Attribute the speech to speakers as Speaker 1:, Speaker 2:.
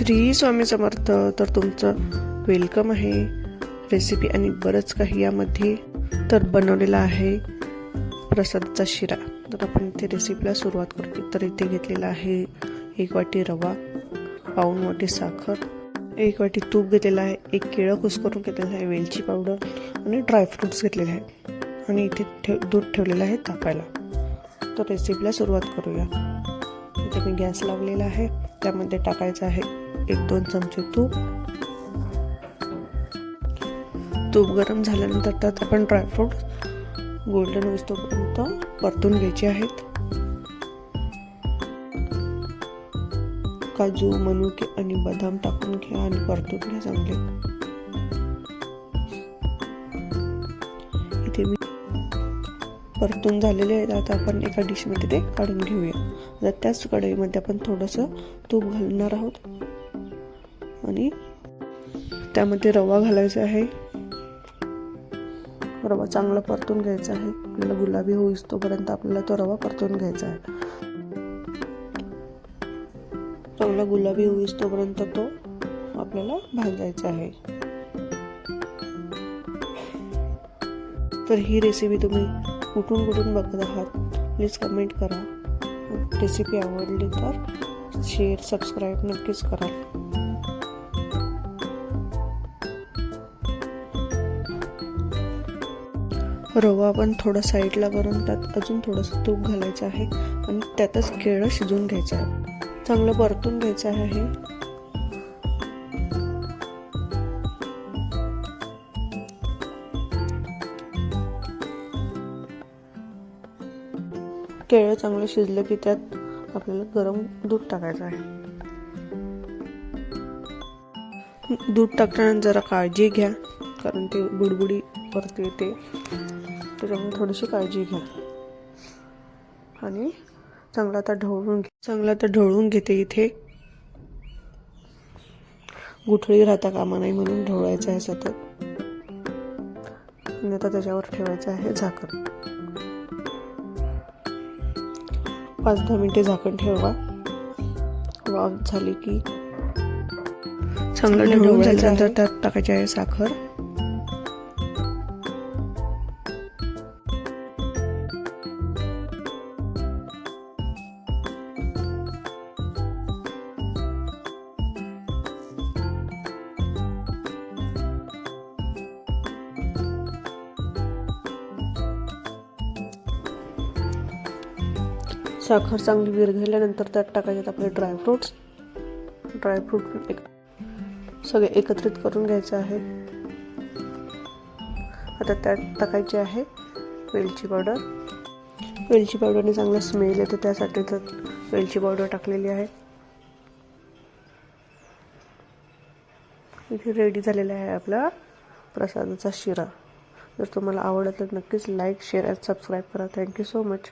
Speaker 1: श्री स्वामी समर्थ तर तुमचं वेलकम आहे. रेसिपी आणि बरंच काही यामध्ये तर बनवलेला आहे प्रसादचा शिरा. तर आपण इथे रेसिपीला सुरुवात करू तर इथे घेतलेला आहे एक वाटी रवा पाऊण वाटी साखर एक वाटी तूप घेतलेलं आहे एक केळं कुस्करून घेतलेलं आहे वेलची पावडर आणि ड्रायफ्रुट्स घेतलेले आहे. आणि इथे ठेव दूध ठेवलेलं आहे तापायला. तर रेसिपीला सुरुवात करूया. इथे मी गॅस लावलेला आहे. त्यामध्ये टाकायचं आहे एक दोन चमचे तूप. तूप गरम झाल्यानंतर त्यात आपण ड्रायफ्रूट गोल्डन वस्तूपर्यंत परतून घ्यायचे आहेत. काजू मनुके आणि बदाम टाकून घ्या आणि परतून घ्या चांगले. परतून झालेले आहेत. आता आपण एका डिशमध्ये ते काढून घेऊया. आता त्याच कढईमध्ये आपण थोडंसं तूप घालणार आहोत. आणि त्यामध्ये रवा घालायचा आहे. रवा चांगला परतून घ्यायचा आहे. आपल्याला गुलाबी होईस तोपर्यंत आपल्याला तो रवा परतून घ्यायचा आहे. चांगला गुलाबी होईस तोपर्यंत तो आपल्याला भाजायचा आहे. तर ही रेसिपी तुम्ही कुठून कुठून बघत आहात प्लीज कमेंट करा. रेसिपी आवडली तर शेअर सबस्क्राईब नक्कीच करा. रवा आपण थोडा साईडला करून त्यात अजून थोडंसं तूप घालायचं आहे आणि त्यातच केळं शिजून घ्यायचं आहे. चांगलं परतून घ्यायचं आहे केळं चांगलं शिजलं की त्यात आपल्याला गरम दूध टाकायचं आहे. दूध टाकताना जरा काळजी घ्या कारण ते बुडबुडी परत येते. त्याच्यामुळे थोडीशी काळजी घ्या. आणि चांगला आता ढवळून घे. चांगला आता ढवळून घेते इथे. गुठळी राहता कामा नाही म्हणून ढवळायचं आहे सतत. आणि आता त्याच्यावर ठेवायचं आहे झाकण. पाच दहा मिनिटे झाकण ठेवा. वाफ झाली की चांगलं ढवळून झाल्यानंतर त्यात टाकायची आहे साखर. साखर चांगली विरघळल्यानंतर त्यात टाकायचे आपले ड्रायफ्रूट्स ड्रायफ्रूट एक सगळे एकत्रित करून घ्यायचे आहे. आता त्यात टाकायचे आहे वेलची पावडर वेलची पावडरने चांगला स्मेल येतो त्यासाठी तर वेलची पावडर टाकलेली आहे. इथे रेडी झालेला आहे आपला प्रसादाचा शिरा. जर तुम्हाला आवडत तर नक्कीच लाईक शेअर अँड सबस्क्राईब करा. Thank you so much